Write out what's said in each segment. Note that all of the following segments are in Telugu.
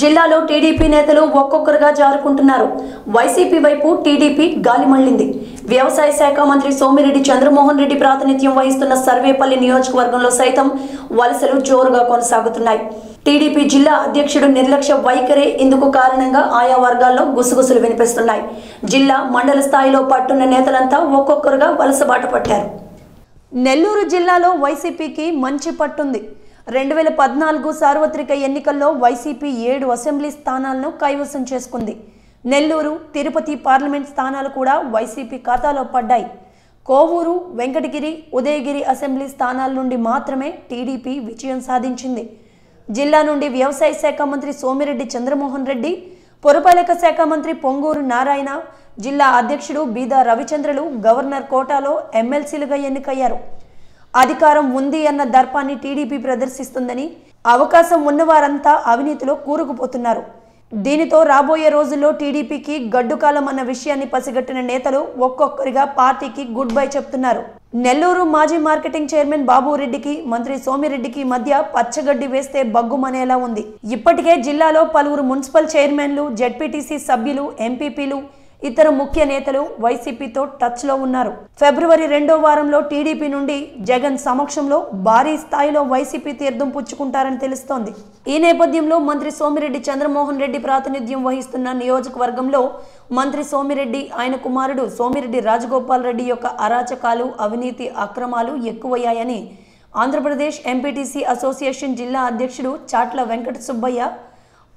జిల్లాలో టీడీపీ నేతలు ఒక్కొక్కరుగా జారుకుంటున్నారు. వైసీపీ వైపు టీడీపీ గాలి మళ్ళింది వ్యవసాయ శాఖ మంత్రి సోమిరెడ్డి చంద్రమోహన్ రెడ్డి ప్రాతినిధ్యం వహిస్తున్న సర్వేపల్లి నియోజకవర్గంలో సైతం వలసలు జోరుగా కొనసాగుతున్నాయి. టీడీపీ జిల్లా అధ్యక్షుడు నిర్లక్ష్య వైఖరే ఇందుకు కారణంగా ఆయా వర్గాల్లో గుసగుసలు వినిపిస్తున్నాయి. జిల్లా మండల స్థాయిలో పట్టున్న నేతలంతా ఒక్కొక్కరుగా వలస బాట పట్టారు. నెల్లూరు జిల్లాలో వైసీపీకి మంచి పట్టుంది. రెండు వేల పద్నాలుగు సార్వత్రిక ఎన్నికల్లో వైసీపీ ఏడు అసెంబ్లీ స్థానాలను కైవసం చేసుకుంది. నెల్లూరు తిరుపతి పార్లమెంట్ స్థానాలు కూడా వైసీపీ ఖాతాలో పడ్డాయి. కోవూరు వెంకటగిరి ఉదయగిరి అసెంబ్లీ స్థానాల నుండి మాత్రమే టీడీపీ విజయం సాధించింది. జిల్లా నుండి వ్యవసాయ శాఖ మంత్రి సోమిరెడ్డి చంద్రమోహన్ రెడ్డి పురపాలక శాఖ మంత్రి పొంగూరు నారాయణ జిల్లా అధ్యక్షుడు బీదా రవిచంద్రలు గవర్నర్ కోటాలో ఎమ్మెల్సీలుగా ఎన్నికయ్యారు. అధికారం ఉంది అన్న దర్పాన్ని టీడీపీ ప్రదర్శిస్తుందని అవకాశం ఉన్నవారంతా అవినీతిలో కూరుకుపోతున్నారు. దీనితో రాబోయే రోజుల్లో టీడీపీకి గడ్డుకాలం అన్న విషయాన్ని పసిగట్టిన నేతలు ఒక్కొక్కరిగా పార్టీకి గుడ్ బై చెప్తున్నారు. నెల్లూరు మాజీ మార్కెటింగ్ చైర్మన్ బాబురెడ్డికి మంత్రి సోమిరెడ్డికి మధ్య పచ్చగడ్డి వేస్తే బగ్గుమనేలా ఉంది. ఇప్పటికే జిల్లాలో పలువురు మున్సిపల్ చైర్మన్లు జెడ్పీటీసీ సభ్యులు ఎంపీపీలు ఇతర ముఖ్య నేతలు వైసీపీతో టచ్లో ఉన్నారు. ఫిబ్రవరి రెండో వారంలో టీడీపీ నుండి జగన్ సమక్షంలో భారీ స్థాయిలో వైసీపీ తీర్థం పుచ్చుకుంటారని తెలుస్తోంది. ఈ నేపథ్యంలో మంత్రి సోమిరెడ్డి చంద్రమోహన్ రెడ్డి ప్రాతినిధ్యం వహిస్తున్న నియోజకవర్గంలో మంత్రి సోమిరెడ్డి ఆయన కుమారుడు సోమిరెడ్డి రాజగోపాల్ రెడ్డి యొక్క అరాచకాలు అవినీతి అక్రమాలు ఎక్కువయ్యాయని ఆంధ్రప్రదేశ్ ఎంపీటీసీ అసోసియేషన్ జిల్లా అధ్యక్షుడు చాట్ల వెంకట సుబ్బయ్య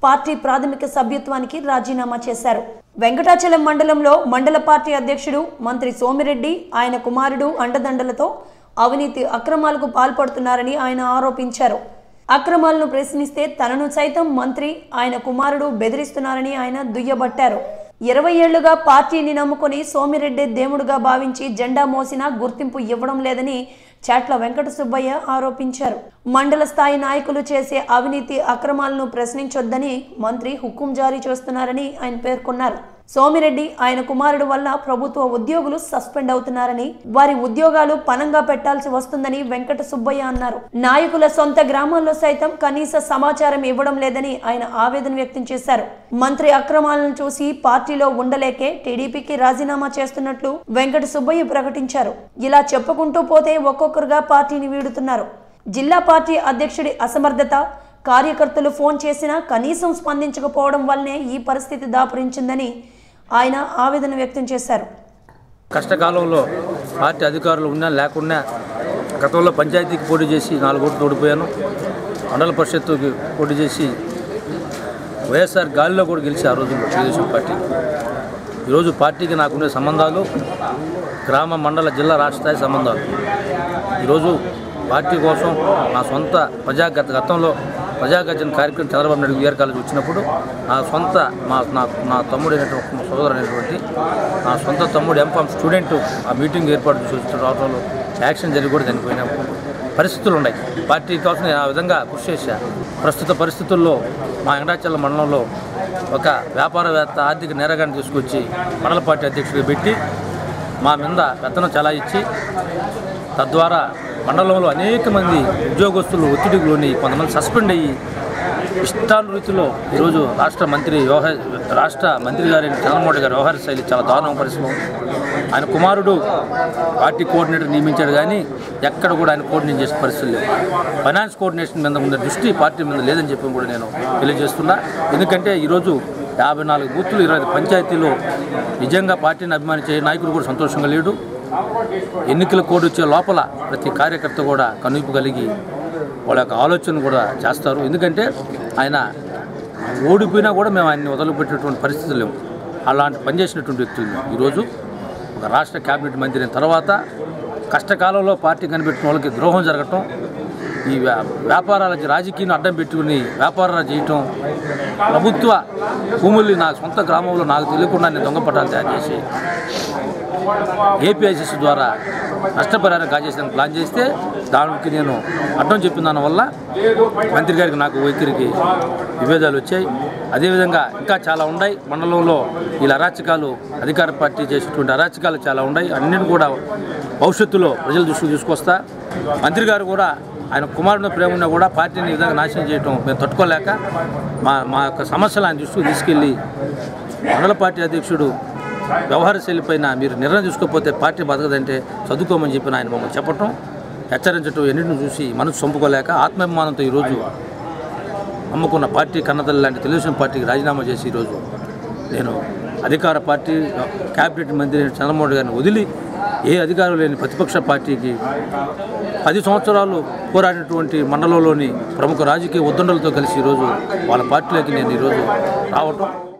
పార్టీ ప్రాథమిక సభ్యత్వానికి రాజీనామా చేశారు. వెంకటాచలం మండలంలో మండల పార్టీ అధ్యక్షుడు మంత్రి సోమిరెడ్డి ఆయన కుమారుడు అండదండలతో అవినీతి అక్రమాలకు పాల్పడుతున్నారని ఆయన ఆరోపించారు. అక్రమాలను ప్రశ్నిస్తే తనను సైతం మంత్రి ఆయన కుమారుడు బెదిరిస్తున్నారని ఆయన దుయ్యబట్టారు. ఇరవై ఏళ్ళుగా పార్టీని నమ్ముకొని సోమిరెడ్డి దేవుడుగా భావించి జెండా మోసినా గుర్తింపు ఇవ్వడం లేదని చాట్ల వెంకట సుబ్బయ్య ఆరోపించారు. మండల స్థాయి నాయకులు చేసే అవినీతి అక్రమాలను ప్రశ్నించొద్దని మంత్రి హుకుం జారీ చేస్తున్నారని ఆయన పేర్కొన్నారు. సోమిరెడ్డి ఆయన కుమారుడు వల్ల ప్రభుత్వ ఉద్యోగులు సస్పెండ్ అవుతున్నారని వారి ఉద్యోగాలు పనంగా పెట్టాల్సి వస్తుందని వెంకట సుబ్బయ్య అన్నారు. నాయకుల సొంత గ్రామాల్లో సైతం కనీస సమాచారం ఇవ్వడం లేదని ఆయన ఆవేదన వ్యక్తం చేశారు. మంత్రి అక్రమాలను చూసి పార్టీలో ఉండలేకే టీడీపీకి రాజీనామా చేస్తున్నట్లు వెంకట సుబ్బయ్య ప్రకటించారు. ఇలా చెప్పుకుంటూ పోతే ఒక్కొక్కరుగా పార్టీని వీడుతున్నారు. జిల్లా పార్టీ అధ్యక్షుడి అసమర్థత కార్యకర్తలు ఫోన్ చేసినా కనీసం స్పందించకపోవడం వల్లనే ఈ పరిస్థితి దాపురించిందని ఆయన ఆవేదన వ్యక్తం చేశారు. కష్టకాలంలో పార్టీ అధికారులు ఉన్నా లేకున్నా గతంలో పంచాయతీకి పోటీ చేసి నాలుగు ఓట్లు ఓడిపోయాను మండల పరిషత్తుకి పోటీ చేసి వైఎస్ఆర్ గాలిలో కూడా గెలిచి ఆ రోజు తెలుగుదేశం పార్టీ. ఈరోజు పార్టీకి నాకుండే సంబంధాలు గ్రామ మండల జిల్లా రాష్ట్ర స్థాయి సంబంధాలు. ఈరోజు పార్టీ కోసం నా సొంత ప్రజాగత గతంలో ప్రజాగర్జన కార్యక్రమం చంద్రబాబు నాయుడు విఆర్ కాలేజ్ వచ్చినప్పుడు నా సొంత మా నా నా తమ్ముడు అయినటువంటి సోదరు అనేటువంటి నా సొంత తమ్ముడు ఎంఫామ్ స్టూడెంట్ ఆ మీటింగ్ ఏర్పాటు చేసి రావడంలో యాక్షన్ జరిగి కూడా చనిపోయిన. పరిస్థితులు ఉన్నాయి. పార్టీ కోసం నేను ఆ విధంగా కృషి చేశాను ప్రస్తుత పరిస్థితుల్లో మా వెంకటాచల మండలంలో ఒక వ్యాపారవేత్త ఆర్థిక నేరగాన్ని తీసుకొచ్చి మండల పార్టీ అధ్యక్షుడిగా పెట్టి మా మీద పెత్తనం చాలా ఇచ్చి తద్వారా మండలంలో అనేక మంది ఉద్యోగస్తులు ఒత్తిడికి లోని కొంతమంది సస్పెండ్ అయ్యి ఇష్టానురీతిలో ఈరోజు రాష్ట్ర మంత్రి వ్యవహార రాష్ట్ర మంత్రి గారి చంద్రమోహన్ గారి వ్యవహార శైలి చాలా దారుణం పరిశ్రమం ఆయన కుమారుడు పార్టీ కోఆర్డినేటర్ నియమించాడు కానీ ఎక్కడ కూడా ఆయన కోఆర్డినేట్ చేసే పరిస్థితులు లేదు. ఫైనాన్స్ కోఆర్డినేషన్ మీద ఉన్న దృష్టి పార్టీ మీద లేదని చెప్పి కూడా నేను తెలియజేస్తున్నా. ఎందుకంటే ఈరోజు యాభై నాలుగు బూత్లు ఇరవై పంచాయతీలో నిజంగా పార్టీని అభిమానించే నాయకుడు కూడా సంతోషంగా లేడు. ఎన్నికల కోడ్ వచ్చే లోపల ప్రతి కార్యకర్త కూడా కనువిప్పు కలిగి వాళ్ళ యొక్క ఆలోచన కూడా చేస్తారు. ఎందుకంటే ఆయన ఓడిపోయినా కూడా మేము ఆయన్ని వదలుపెట్టేటువంటి పరిస్థితులు లేవు. అలాంటి పనిచేసినటువంటి వ్యక్తులు ఈరోజు ఒక రాష్ట్ర కేబినెట్ మంత్రి అయిన తర్వాత కష్టకాలంలో పార్టీ కనిపెట్టిన వాళ్ళకి ద్రోహం జరగటం ఈ వ్యా- వ్యాపారాలకి రాజకీయం అడ్డం పెట్టుకుని వ్యాపారాలు చేయటం ప్రభుత్వ భూముల్ని నా సొంత గ్రామంలో నాకు తెలియకుండా నేను దొంగపటాలు తయారు చేసి ఏపీఐసిసి ద్వారా నష్టపరిహారం కాజేసేందుకు ప్లాన్ చేస్తే దానికి నేను అడ్డం చెప్పిన దానివల్ల మంత్రి గారికి నాకు వైఖరికి విభేదాలు వచ్చాయి. అదేవిధంగా ఇంకా చాలా ఉన్నాయి. మండలంలో వీళ్ళ అరాచకాలు అధికార పార్టీ చేసేటువంటి అరాచకాలు చాలా ఉన్నాయి. అన్నింటిని కూడా భవిష్యత్తులో ప్రజల దృష్టికి తీసుకొస్తా. మంత్రి గారు కూడా ఆయన కుమారుడు ప్రేమను కూడా పార్టీని ఈ విధంగా నాశనం చేయటం మేము తట్టుకోలేక మా మా యొక్క సమస్యలు ఆయన దృష్టికి తీసుకెళ్ళి మండల పార్టీ అధ్యక్షుడు వ్యవహారశైలిపైన మీరు నిర్ణయం తీసుకోకపోతే పార్టీ బతకదంటే చదువుకోమని చెప్పిన ఆయన మమ్మల్ని చెప్పటం హెచ్చరించడం ఎన్నింటిని చూసి మనసు చంపుకోలేక ఆత్మాభిమానంతో ఈరోజు అమ్ముకున్న పార్టీ కన్నతల్లి లాంటి తెలుగుదేశం పార్టీకి రాజీనామా చేసి ఈరోజు నేను అధికార పార్టీ క్యాబినెట్ మంత్రి చంద్రమోహన్ గారిని వదిలి ఏ అధికారం లేని ప్రతిపక్ష పార్టీకి పది సంవత్సరాలు పోరాడినటువంటి మండలంలోని ప్రముఖ రాజకీయ ఉద్దండలతో కలిసి ఈరోజు వాళ్ళ పార్టీలోకి నేను ఈరోజు రావటం.